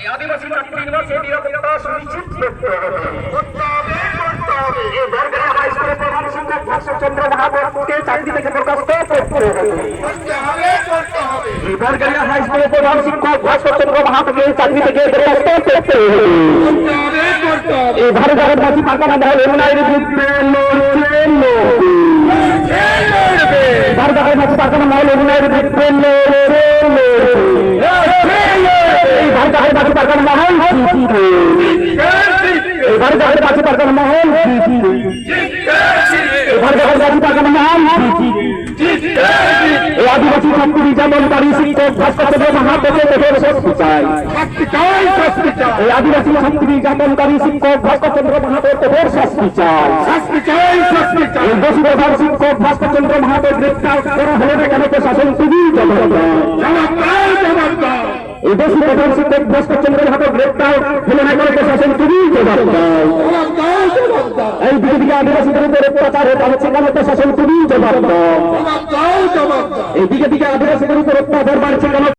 এই আদিবাসী মাতৃনিবাসে নিরাপত্তা সুনিশ্চিত করতে হবে। করতে হবে প্রধান শিক্ষক ভাস্করচন্দ্র ভাবে চাকরি থেকে করতে হবে। করতে হবে এই প্রধান শিক্ষক ভাস্করচন্দ্র ভাবে চাকরি থেকে করতে হবে করতে হবে। এই ভারতের মাঝি পাকানা মহল এমনাইয়ের বিরুদ্ধে মহল এমনাইয়ের এবার ভারতের মাঝি পাকানা মহল এবার এই ভারতের আদিবাসী ছাত্রী যেমন বাড়ি শিক্ষক ভাস্কর মহাপ্রভু দেহের শক্তি চাই এই আদিবাসী ছাত্রী যাপনকারী শিক্ষক ভাস্করচন্দ্র মাহাতোর শাস্তি চাই শাস্তি চাই এই দোষী প্রধান শিক্ষক ভাস্করচন্দ্র মাহাতো গ্রেপ্তার করা হলে না কেন প্রশাসন জবাব এই দোষী প্রধান শিক্ষক ভাস্করচন্দ্র মাহাতো গ্রেপ্তার হলে না কেন প্রশাসন খুবই জবাব আদিবাসীদের উপর অত্যাচার হতে হচ্ছে কেন প্রশাসন খুবই জবাব দেয়।